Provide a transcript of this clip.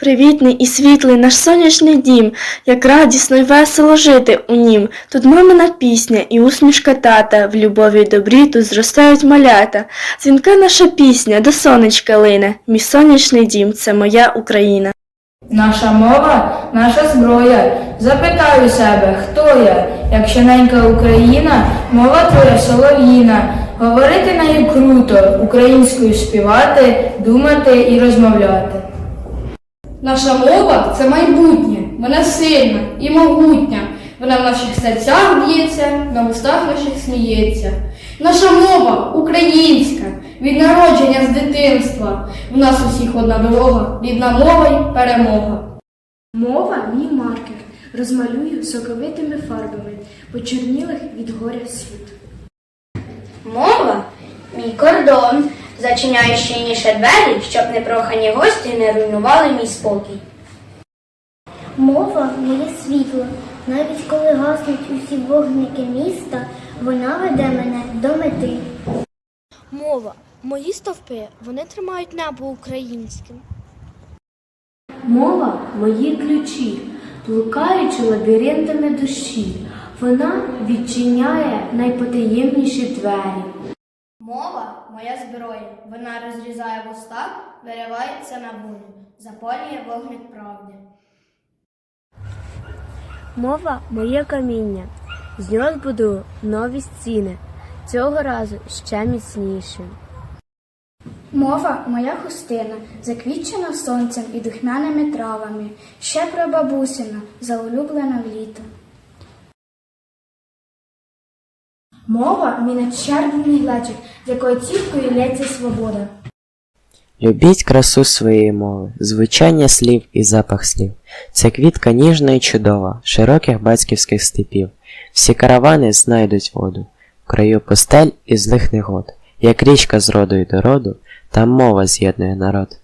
Привітний і світлий наш сонячний дім, як радісно й весело жити у нім. Тут мамина пісня і усмішка тата, в любові й добрі тут зростають малята. Дзвінка наша пісня до сонечка лине, мій сонячний дім це моя Україна. Наша мова, наша зброя. Запитаю себе, хто я, якщо ненька Україна, мова твоя солов'їна. Говорити нею круто, українською співати, думати і розмовляти. Наша мова це майбутнє, вона сильна і могутня. Вона в наших серцях б'ється, на устах наших сміється. Наша мова українська, від народження з дитинства. В нас усіх одна дорога, рідна мова й перемога. Мова мій маркер. Розмалюю соковитими фарбами, почернілих від горя світ. Мова мій кордон, зачиняю щільніше двері, щоб непрохані гості не руйнували мій спокій. Мова моє світло. Навіть коли гаснуть усі вогники міста, вона веде мене до мети. Мова. Мої стовпи, вони тримають небо українським. Мова мої ключі, блукаючи лабіринтами душі, вона відчиняє найпотаємніші двері. Мова моя зброя, вона розрізає вуста, виривається на волю, запалює вогник правди. Мова моє каміння. З нього збудую нові стіни, цього разу ще міцніше. Мова моя хустина, заквітчена сонцем і духмяними травами, ще прабабусина, заулюблена в літо. Мова мій надщербний глечик, з якої цівкою лється свобода. Любіть красу своєї мови, звучання слів і запах слів. Це квітка ніжна і чудова, широких батьківських степів. Всі каравани знайдуть воду, в краю пустель і злих негод. Як річка з роду й до роду, там мова з'єднує народ.